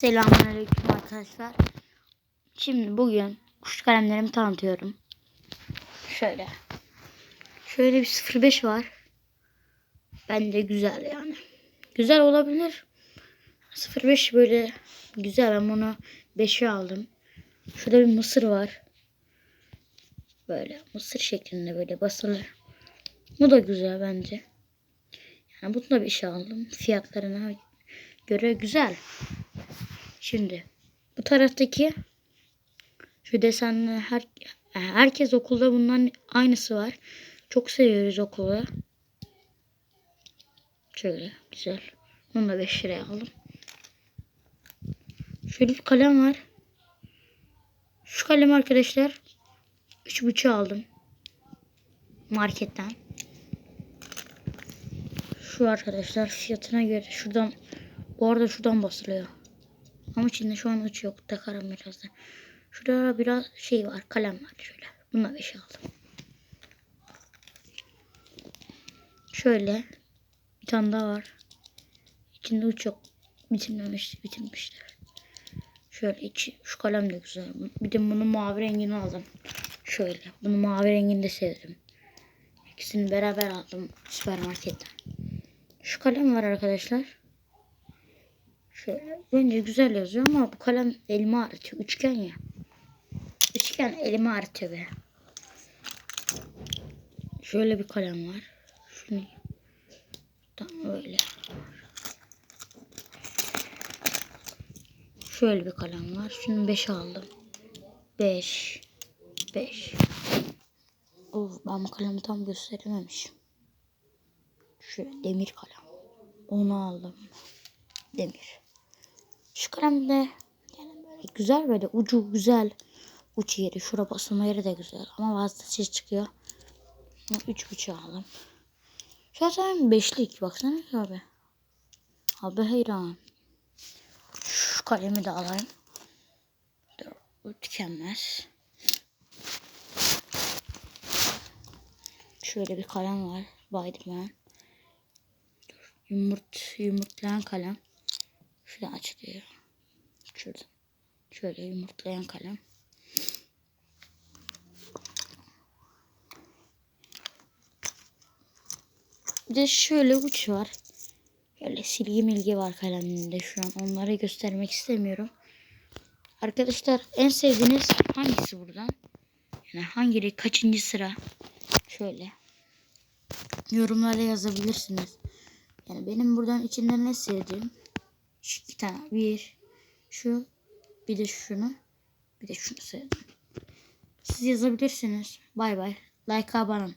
Selamünaleyküm arkadaşlar. Şimdi bugün kuş kalemlerimi tanıtıyorum. Şöyle. Şöyle bir 05 var. Bence güzel yani. Güzel olabilir. 05 böyle güzel. Ben bunu 5'e aldım. Şurada bir mısır var. Böyle mısır şeklinde böyle basılı. Bu da güzel bence. Yani bunu da bir şey aldım. Fiyatlarına göre güzel. Şimdi bu taraftaki şu desenli her, herkes okulda bundan aynısı var. Çok seviyoruz okulu. Şöyle güzel. Bunu da 5 liraya aldım. Şöyle bir kalem var. Şu kalem arkadaşlar 3,5 aldım. Marketten. Şu arkadaşlar fiyatına göre şuradan bu arada şuradan basılıyor. Ama içinde şu an uç yok. Takarım birazdan. Şurada biraz şey var. Kalem var şöyle. Bununla bir şey aldım. Şöyle. Bir tane daha var. İçinde uç yok. Bitirmemiş, bitirmişler. Şöyle içi. Şu kalem de güzel. Bir de bunun mavi rengini aldım. Şöyle. Bunu mavi rengini de sevdim. İkisini beraber aldım süpermarketten. Şu kalem var arkadaşlar. Şöyle bence güzel yazıyor ama bu kalem elimi ağrıtıyor. Üçgen ya. Üçgen elimi ağrıtıyor be. Şöyle bir kalem var. Şunu tam öyle. Şöyle bir kalem var. Şunu 5 aldım. 5 5 Of ben bu kalemi tam gösterememişim. Şöyle demir kalem. Onu aldım. Demir. Şu de yani güzel böyle ucu güzel. Uç yeri şura basılma yeri de güzel ama bazı ses çıkıyor. Üç buçuk aldım. Zaten beşlik baksana abi. Abi hayran. Şu kalemi de alayım. Bu tükenmez. Şöyle bir kalem var. Spiderman. Dur, yumurt, yumurtlayan kalem. Şöyle açılıyor. Şurada. Şöyle yumurtlayan kalem. Bir de şöyle uç var. Böyle silgi milgi var kaleminde şu an. Onları göstermek istemiyorum. Arkadaşlar en sevdiğiniz hangisi buradan? Yani hangi kaçıncı sıra? Şöyle. Yorumlara yazabilirsiniz. Yani benim buradan içinde ne sevdiğim? Şu iki tane. Bir. Şu. Bir de şunu. Bir de şunu sevdim. Siz yazabilirsiniz. Bay bay. Like abanın.